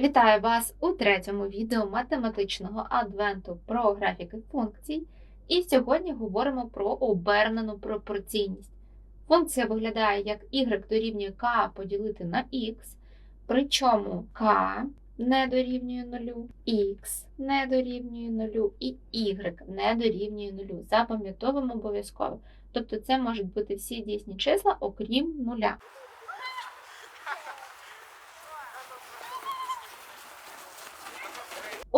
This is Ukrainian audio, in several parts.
Вітаю вас у третьому відео математичного адвенту про графіки функцій. І сьогодні говоримо про обернену пропорційність. Функція виглядає як y дорівнює k поділити на x, причому k не дорівнює 0, x не дорівнює 0 і y не дорівнює 0. Запам'ятовуємо обов'язково. Тобто це можуть бути всі дійсні числа, окрім нуля.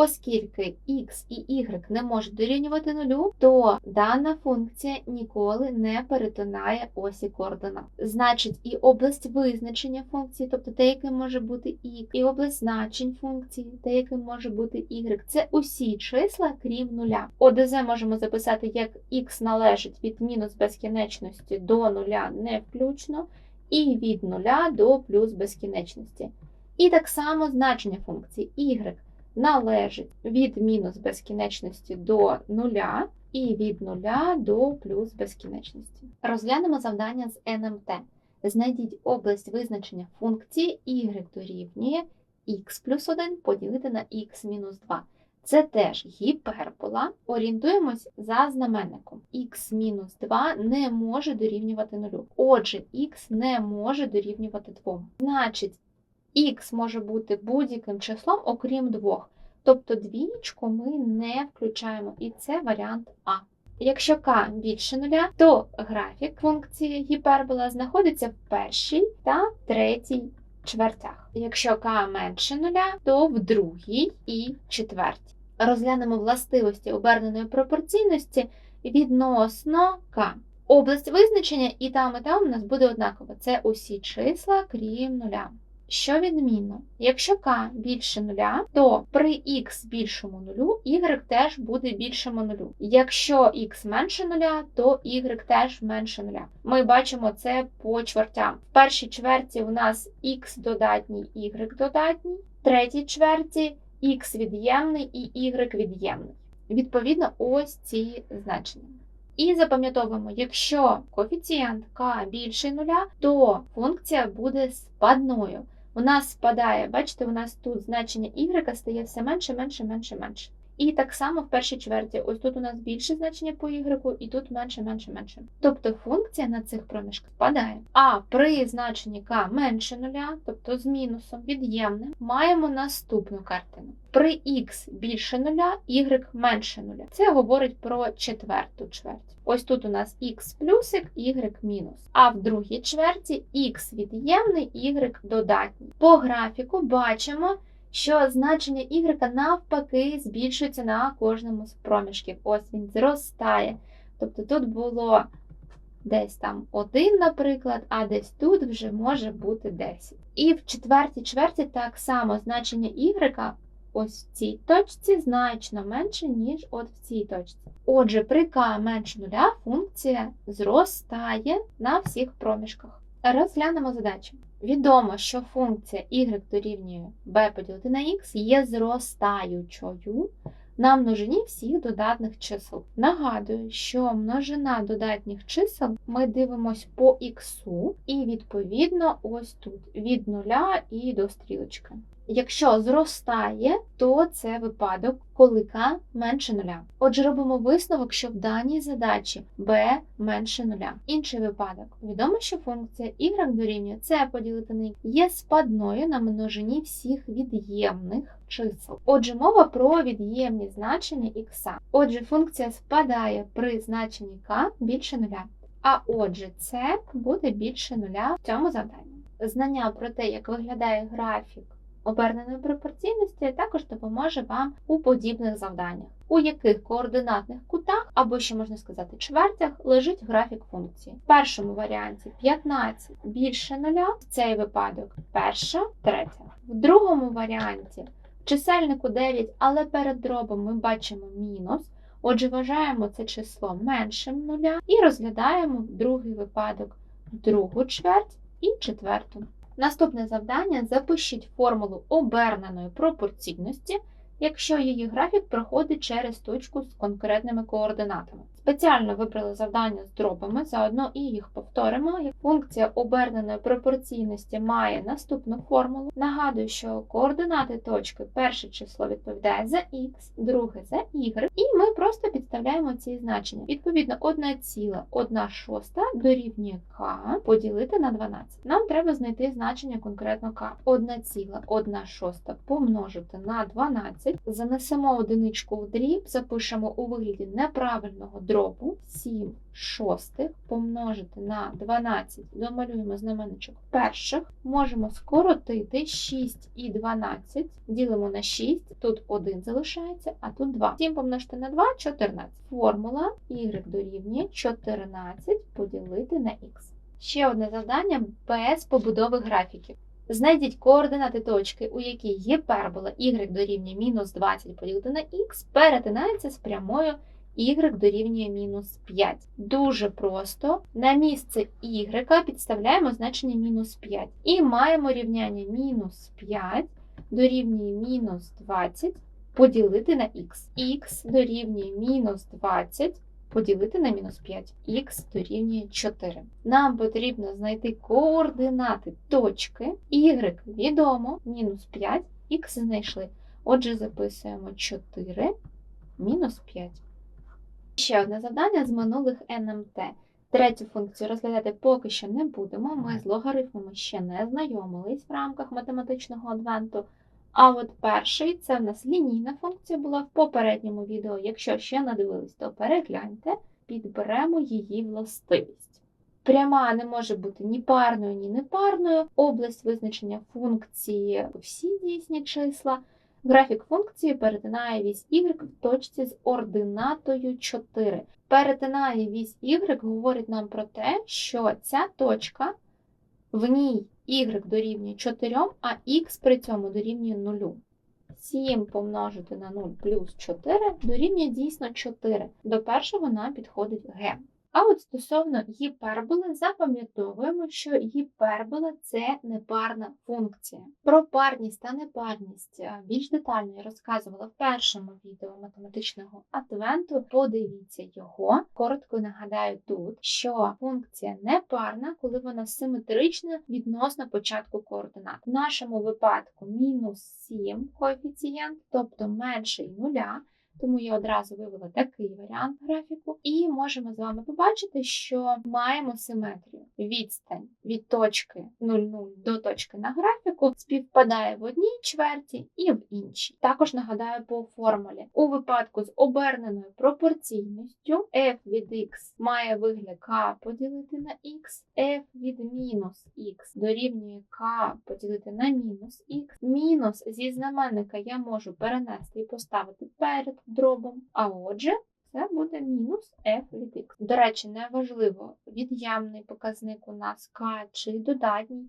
Оскільки x і y не можуть дорівнювати нулю, то дана функція ніколи не перетинає осі координат. Значить, і область визначення функції, тобто те, яким може бути x, і область значень функції, те, яким може бути y, це усі числа, крім нуля. ОДЗ можемо записати як x належить від мінус безкінечності до нуля не включно, і від нуля до плюс безкінечності. І так само значення функції y належить від мінус безкінечності до нуля і від нуля до плюс безкінечності. Розглянемо завдання з НМТ. Знайдіть область визначення функції y дорівнює x плюс 1 поділити на x мінус 2. Це теж гіпербола. Орієнтуємось за знаменником. x мінус 2 не може дорівнювати нулю. Отже, x не може дорівнювати 2. Значить, Х може бути будь-яким числом, окрім двох. Тобто двічку ми не включаємо, і це варіант А. Якщо k більше нуля, то графік функції гіпербола знаходиться в першій та третій чвертях. Якщо k менше нуля, то в другій і четвертій. Розглянемо властивості оберненої пропорційності відносно k. Область визначення і там, і там у нас буде однаково. Це усі числа, крім нуля. Що відмінно? Якщо k більше нуля, то при x більшому нулю y теж буде більшому нулю. Якщо x менше нуля, то y теж менше нуля. Ми бачимо це по чвертям. В першій чверті у нас x додатній, y додатній, в третій чверті x від'ємний і y від'ємний. Відповідно, ось ці значення. І запам'ятовуємо, якщо коефіцієнт k більше нуля, то функція буде спадною. У нас спадає, бачите, у нас тут значення y стає все менше, менше, менше, менше. І так само в першій чверті. Ось тут у нас більше значення по y, і тут менше, менше, менше. Тобто функція на цих проміжках спадає. А при значенні k менше нуля, тобто з мінусом від'ємним, маємо наступну картину. При x більше нуля, y менше нуля. Це говорить про четверту чверть. Ось тут у нас x плюсик, y мінус. А в другій чверті x від'ємний, y додатній. По графіку бачимо, що значення y навпаки збільшується на кожному з проміжків. Ось він зростає. Тобто тут було десь там 1, наприклад, а десь тут вже може бути 10. І в четвертій чверті так само значення y ось в цій точці значно менше, ніж от в цій точці. Отже, при k менше нуля функція зростає на всіх проміжках. Розглянемо задачу. Відомо, що функція y дорівнює b поділити на x є зростаючою на множині всіх додатних чисел. Нагадую, що множина додатніх чисел ми дивимось по х, і відповідно ось тут від нуля і до стрілочки. Якщо зростає, то це випадок, коли k менше нуля. Отже, робимо висновок, що в даній задачі b менше нуля. Інший випадок. Відомо, що функція y дорівнює c поділити на x є спадною на множині всіх від'ємних чисел. Отже, мова про від'ємні значення x. Отже, функція спадає при значенні k більше нуля. А отже, це буде більше нуля в цьому завданні. Знання про те, як виглядає графік оберненої пропорційності також допоможе вам у подібних завданнях, у яких координатних кутах, або ще можна сказати, чвертях, лежить графік функції. В першому варіанті 15 більше нуля, в цей випадок перша, третя. В другому варіанті в чисельнику 9, але перед дробом ми бачимо мінус. Отже, вважаємо це число меншим нуля і розглядаємо другий випадок, другу чверть і четверту. Наступне завдання запишіть формулу оберненої пропорційності, якщо її графік проходить через точку з конкретними координатами. Спеціально вибрали завдання з дробами, заодно і їх повторимо. Функція оберненої пропорційності має наступну формулу. Нагадую, що координати точки перше число відповідає за х, друге за y, і ми просто підставляємо ці значення. Відповідно, 1,1 шоста дорівнює k поділити на 12. Нам треба знайти значення конкретно k. 1,1 шоста помножити на 12. Занесемо одиничку в дріб, запишемо у вигляді неправильного дробу 7 шостих помножити на 12, домалюємо знаменничок перших, можемо скоротити 6 і 12, ділимо на 6, тут 1 залишається, а тут 2. 7 помножити на 2 14. Формула y дорівнює 14 поділити на х. Ще одне завдання без побудови графіків. Знайдіть координати точки, у якій гіпербола y дорівнює мінус 20 поділити на х, перетинається з прямою y дорівнює мінус 5. Дуже просто. На місце y підставляємо значення мінус 5. І маємо рівняння мінус 5 дорівнює мінус 20 поділити на х. х дорівнює мінус 20 поділити на мінус 5. х дорівнює 4. Нам потрібно знайти координати точки. y відомо, мінус 5, х знайшли. Отже, записуємо 4 мінус 5. Ще одне завдання з минулих НМТ. Третю функцію розглядати поки що не будемо. Ми з логарифмами ще не знайомились в рамках математичного адвенту. А от перший це в нас лінійна функція була в попередньому відео. Якщо ще не дивились, то перегляньте, підберемо її властивість. Пряма не може бути ні парною, ні непарною. Область визначення функції всі дійсні числа. Графік функції перетинає вісь y в точці з ординатою 4. Перетинає вісь y говорить нам про те, що ця точка в ній y дорівнює 4, а х при цьому дорівнює 0. 7 помножити на 0 плюс 4 дорівнює дійсно 4. До першого нам підходить г. А от стосовно гіперболи, запам'ятовуємо, що гіпербола це непарна функція. Про парність та непарність е, більш детально я розказувала в першому відео математичного адвенту. Подивіться його. Коротко нагадаю тут, що функція непарна, коли вона симетрична відносно початку координат. В нашому випадку мінус 7 коефіцієнт, тобто менший нуля. Тому я одразу вивела такий варіант графіку, і можемо з вами побачити, що маємо симетрію. Відстань від точки 0,0 до точки на графіку співпадає в одній чверті і в іншій. Також нагадаю по формулі. У випадку з оберненою пропорційністю f від x має вигляд k поділити на x, f від мінус x дорівнює k поділити на мінус x. Мінус зі знаменника я можу перенести і поставити перед дробом. А отже, це буде мінус f від x. До речі, неважливо, від'ємний показник у нас k чи додатній.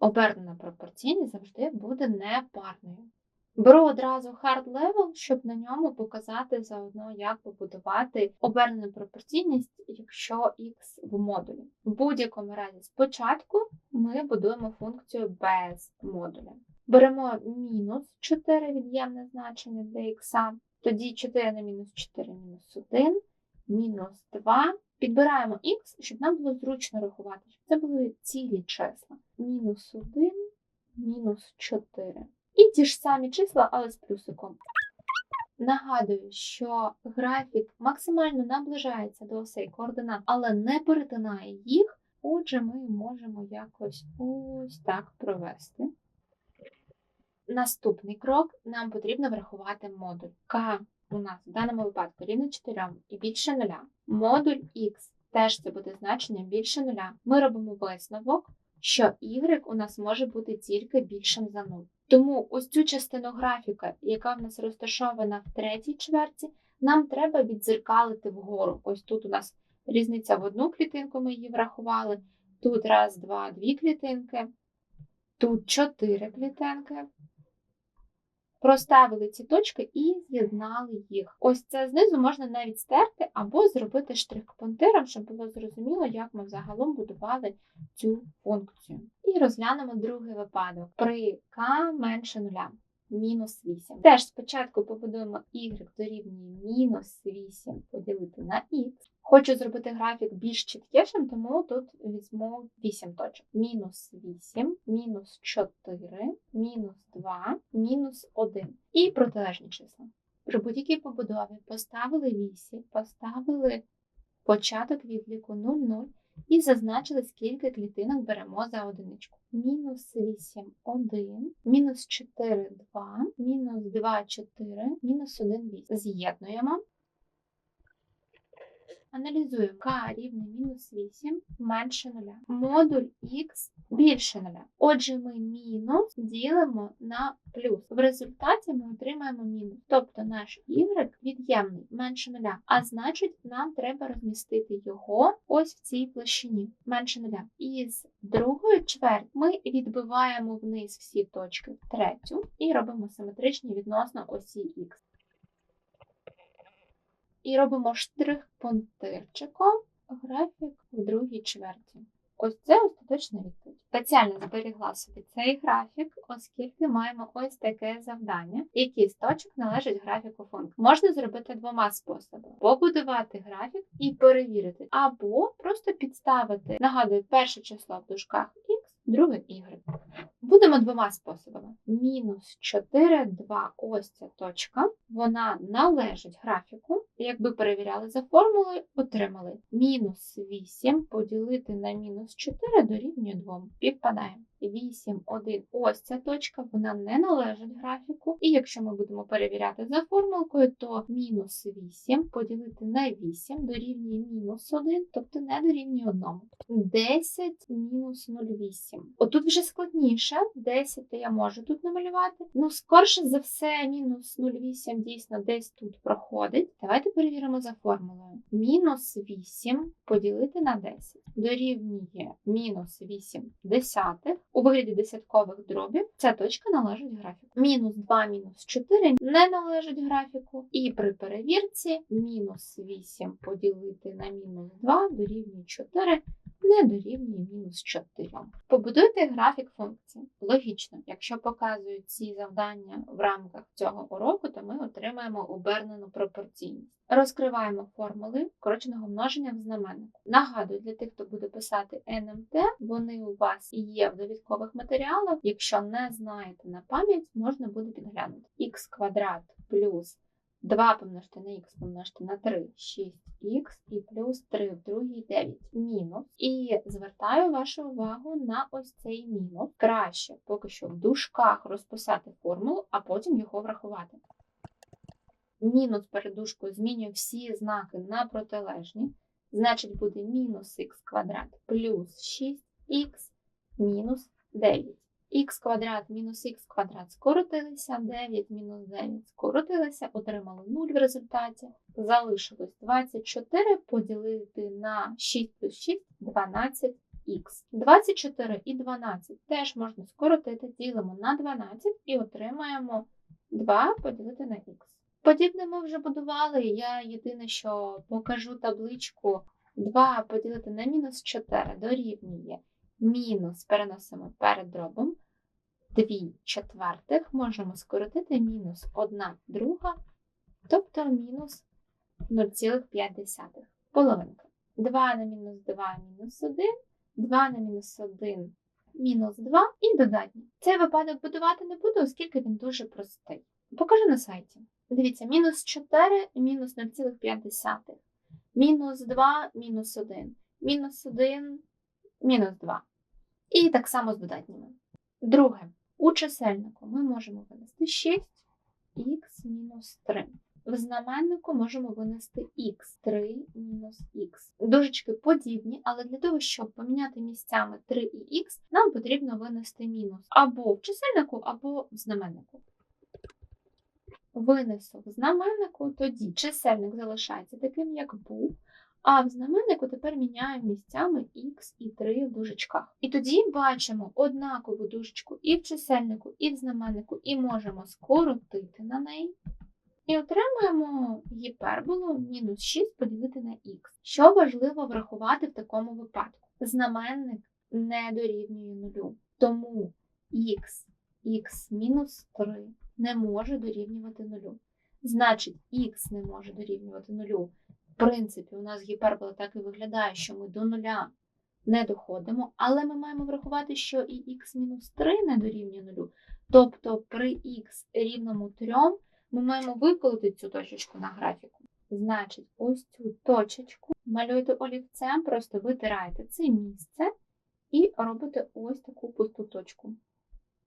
Обернена пропорційність завжди буде непарною. Беру одразу hard level, щоб на ньому показати заодно, як побудувати обернену пропорційність, якщо x в модулі. В будь-якому разі спочатку ми будуємо функцію без модуля. Беремо мінус 4 від'ємне значення для х, тоді 4 на мінус 4 мінус 1, мінус 2. Підбираємо х, щоб нам було зручно рахувати, щоб це були цілі числа. Мінус 1, мінус 4. І ті ж самі числа, але з плюсиком. Нагадую, що графік максимально наближається до осей координат, але не перетинає їх. Отже, ми можемо якось ось так провести. Наступний крок нам потрібно врахувати модуль. К у нас в даному випадку рівне 4 і більше 0. Модуль Х теж це буде значення більше 0. Ми робимо висновок, що y у нас може бути тільки більшим за 0. Тому ось цю частину графіка, яка в нас розташована в третій чверті, нам треба віддзеркалити вгору. Ось тут у нас різниця в одну клітинку, ми її врахували. Тут раз, два, дві клітинки, тут чотири клітинки. Проставили ці точки і з'єднали їх. Ось це знизу можна навіть стерти або зробити штрих-пунктиром, щоб було зрозуміло, як ми взагалом будували цю функцію. І розглянемо другий випадок при k менше нуля. мінус 8. Теж спочатку побудуємо y дорівнює мінус 8 поділити на х. Хочу зробити графік більш чіткішим, тому тут візьму 8 точок. Мінус 8, мінус 4, мінус 2, мінус 1. І протилежні числа. При будь-якій побудові поставили вісі, поставили початок відліку 0,0 і зазначили, скільки клітинок беремо за одиничку. Мінус 8, 1, мінус 4, 2, мінус 2, 4, мінус 1, 8. З'єднуємо. Аналізуємо k рівне мінус 8 менше 0. Модуль x більше 0. Отже, ми мінус ділимо на плюс. В результаті ми отримаємо мінус. Тобто наш y від'ємний менше 0. А значить, нам треба розмістити його ось в цій площині менше 0. І з другої чверті ми відбиваємо вниз всі точки третю і робимо симетричні відносно осі х і робимо штрих пунктирчиком графік в другій чверті. Ось це остаточна відповідь. Спеціально зберігла собі цей графік, оскільки маємо ось таке завдання, який з точок належить графіку функції. Можна зробити двома способами: побудувати графік і перевірити, або просто підставити, нагадую, перше число в дужках х, друге y. Будемо двома способами. Мінус 4, 2, ось ця точка. Вона належить графіку. Якби перевіряли за формулою, отримали мінус 8 поділити на мінус 4 дорівнює 2. Підпадає. 8, 1, ось ця точка, вона не належить графіку. І якщо ми будемо перевіряти за формулкою, то мінус 8 поділити на 8 дорівнює мінус 1, тобто не дорівнює 1. 10 мінус 0,8. Отут вже складніше. 10 я можу тут намалювати. Ну, скорше за все, мінус 0,8 дійсно десь тут проходить. Давайте перевіримо за формулою. Мінус 8 поділити на 10 дорівнює мінус 8 десятих. У вигляді десяткових дробів ця точка належить графіку. Мінус 2, мінус 4 не належить графіку. І при перевірці мінус 8 поділити на мінус 2 дорівнює 4 не дорівнює мінус 4. Побудуйте графік функції. Логічно, якщо показують ці завдання в рамках цього уроку, то ми отримаємо обернену пропорційність. Розкриваємо формули скороченого множення в знаменнику. Нагадую, для тих, хто буде писати НМТ, вони у вас є в довідкових матеріалах. Якщо не знаєте на пам'ять, можна буде підглянути х квадрат плюс 2 помножити на х помножити на 3, 6х і плюс 3 в другій 9 мінус. І звертаю вашу увагу на ось цей мінус. Краще поки що в дужках розписати формулу, а потім його врахувати. Мінус перед дужкою змінює всі знаки на протилежні. Значить, буде мінус х квадрат плюс 6х мінус 9 х квадрат мінус х квадрат скоротилися, 9 мінус 9 скоротилися, отримали 0 в результаті. Залишилось 24 поділити на 6 плюс 6 12х. 24 і 12 теж можна скоротити, ділимо на 12 і отримаємо 2 поділити на х. Подібне ми вже будували. Я єдине, що покажу табличку 2 поділити на мінус 4 дорівнює мінус переносимо перед дробом 2 четвертих, можемо скоротити мінус 1 друга, тобто мінус 0,5. Половинка. 2 на мінус 2 мінус 1, 2 на мінус 1 мінус 2 і додатні. Цей випадок будувати не буду, оскільки він дуже простий. Покажу на сайті. Дивіться, мінус 4 мінус 0,5. Мінус 2 мінус 1. Мінус 1 мінус 2. І так само з додатніми. Друге, у чисельнику ми можемо винести 6х мінус 3. В знаменнику можемо винести х3 мінус х. Дужечки подібні, але для того, щоб поміняти місцями 3 і х, нам потрібно винести мінус або в чисельнику, або в знаменнику. Винесу в знаменнику, тоді чисельник залишається таким, як був. А в знаменнику тепер міняємо місцями х і 3 в дужечках. І тоді бачимо однакову дужечку і в чисельнику, і в знаменнику, і можемо скоротити на неї. І отримуємо гіперболу мінус 6 поділити на х. Що важливо врахувати в такому випадку? Знаменник не дорівнює нулю. Тому х, х мінус 3 не може дорівнювати нулю. Значить, х не може дорівнювати нулю. Принципі, у нас гіпербола так і виглядає, що ми до нуля не доходимо, але ми маємо врахувати, що і х-3 не дорівнює нулю. Тобто при х рівному 3 ми маємо виколити цю точечку на графіку. Значить, ось цю точечку малюєте олівцем, просто витираєте це місце і робите ось таку пусту точку.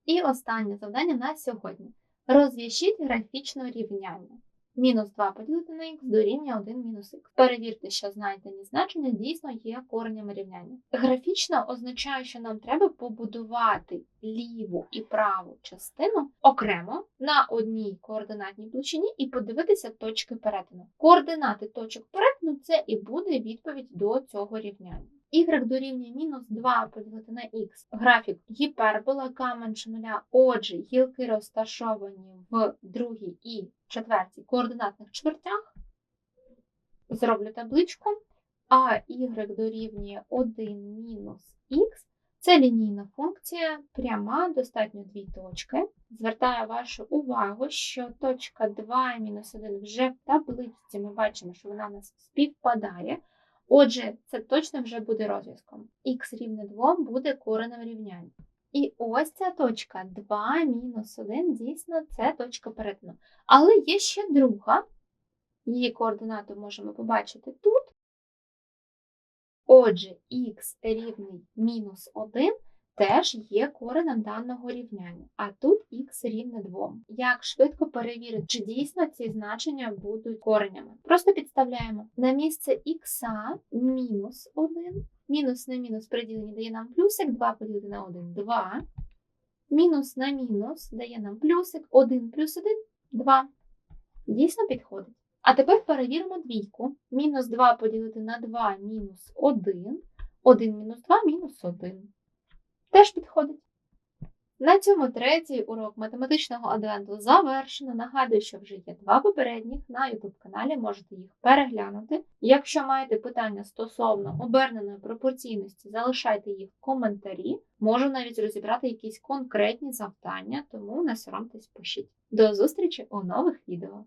І останнє завдання на сьогодні. Розв'яжіть графічне рівняння. Мінус 2 поділити на х дорівнює 1 мінус х. Перевірте, що знайдені значення дійсно є коренями рівняння. Графічно означає, що нам треба побудувати ліву і праву частину окремо на одній координатній площині і подивитися точки перетину. Координати точок перетину це і буде відповідь до цього рівняння. Y дорівнює мінус 2 поділити на х. Графік гіпербола К менше нуля. Отже, гілки розташовані в другій і четвертій координатних чвертях. Зроблю табличку. А y дорівнює 1 мінус х. Це лінійна функція, пряма, достатньо дві точки. Звертаю вашу увагу, що точка 2 мінус 1 вже в табличці ми бачимо, що вона у нас співпадає. Отже, це точно вже буде розв'язком. Х рівне 2 буде коренем рівняння. І ось ця точка 2 мінус 1, дійсно, це точка перетину. Але є ще друга. Її координату можемо побачити тут. Отже, х рівний мінус 1 теж є коренем даного рівняння, а тут х рівне 2. Як швидко перевірити, чи дійсно ці значення будуть коренями? Просто підставляємо на місце х мінус 1, мінус на мінус приділені дає нам плюсик, 2 поділити на 1 2. Мінус на мінус дає нам плюсик, 1 плюс 1 2. Дійсно підходить. А тепер перевіримо двійку. Мінус 2 поділити на 2 мінус 1. 1 мінус 2 мінус 1. Теж підходить. На цьому третій урок математичного адвенту завершено. Нагадую, що вже є два попередніх на YouTube каналі, можете їх переглянути. Якщо маєте питання стосовно оберненої пропорційності, залишайте їх в коментарі. Можу навіть розібрати якісь конкретні завдання, тому не соромтесь, пишіть. До зустрічі у нових відео!